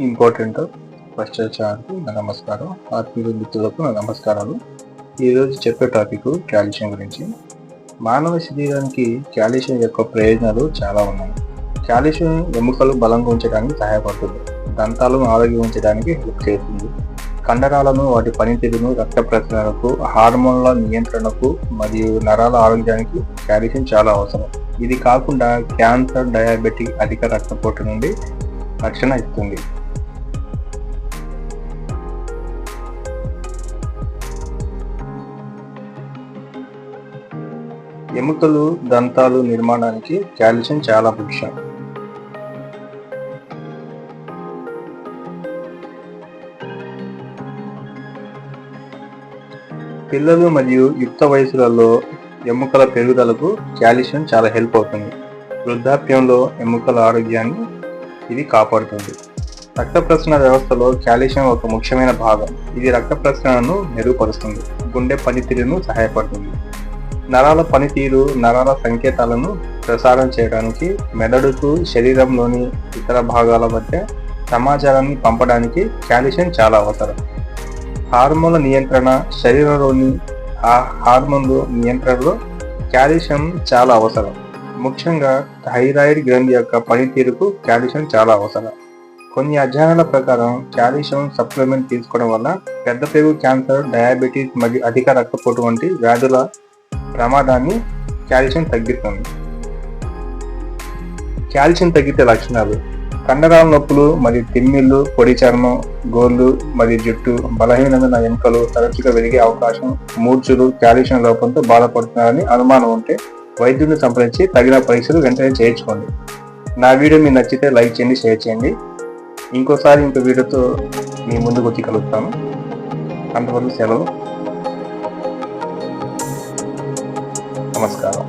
Important first వచ్చేసరికి నా నమస్కారం. ఆత్మీయ మిత్రులకు నా నమస్కారాలు. ఈరోజు చెప్పే టాపిక్ కాల్షియం గురించి. మానవ శరీరానికి కాల్షియం యొక్క ప్రయోజనాలు చాలా ఉన్నాయి. కాల్షియం ఎముకలు బలంగా ఉంచడానికి సహాయపడుతుంది. దంతాలను ఆరోగ్యం ఉంచడానికి హెల్ప్ చేస్తుంది. కండరాలను వాటి పనితీరును రక్త ప్రసరణకు హార్మోన్ల నియంత్రణకు మరియు నరాల ఆరోగ్యానికి కాల్షియం చాలా అవసరం. ఇది కాకుండా క్యాన్సర్ డయాబెటిక్ అధిక రక్తపోటు నుండి రక్షణ ఇస్తుంది. ఎముకలు దంతాలు నిర్మాణానికి కాల్షియం చాలా ముఖ్యం. పిల్లలు మరియు యుక్త వయసులలో ఎముకల పెరుగుదలకు కాల్షియం చాలా హెల్ప్ అవుతుంది. వృద్ధాప్యంలో ఎముకల ఆరోగ్యాన్ని ఇది కాపాడుతుంది. రక్త ప్రసరణ వ్యవస్థలో కాల్షియం ఒక ముఖ్యమైన భాగం. ఇది రక్త ప్రసరణను మెరుగుపరుస్తుంది. గుండె పనితీరును సహాయపడుతుంది. నరాల పనితీరు నరాల సంకేతాలను ప్రసారం చేయడానికి మెదడుకు శరీరంలోని ఇతర భాగాల మధ్య సమాచారాన్ని పంపడానికి కాల్షియం చాలా అవసరం. హార్మోన్ల నియంత్రణ శరీరంలోని ఆ హార్మోన్లు నియంత్రణలో కాల్షియం చాలా అవసరం. ముఖ్యంగా థైరాయిడ్ గ్రంథి యొక్క పనితీరుకు కాల్షియం చాలా అవసరం. కొన్ని అధ్యయనాల ప్రకారం కాల్షియం సప్లిమెంట్ తీసుకోవడం వల్ల పెద్ద పెరుగు క్యాన్సర్ డయాబెటీస్ మరియు అధిక రక్తపోటు వంటి వ్యాధుల ప్రమాదాన్ని కాల్షియం తగ్గిస్తుంది. కాల్షియం తగ్గితే లక్షణాలు కండరాల నొప్పులు మరియు తిమ్మిళ్ళు పొడి చర్మం గోళ్ళు మరియు జుట్టు బలహీనమైన ఎముకలు తరచుగా వెలిగే అవకాశం మూర్చులు కాల్షియం లోపంతో బాధపడుతున్నారని అనుమానం ఉంటే వైద్యుడిని సంప్రదించి తగిన పరీక్షలు వెంటనే చేయించుకోండి. నా వీడియో మీకు నచ్చితే లైక్ చేయండి షేర్ చేయండి. ఇంకోసారి ఇంకో వీడియోతో మీ ముందుకు వచ్చి కలుగుతాను అంతవరకు సెలవు. నమస్కారం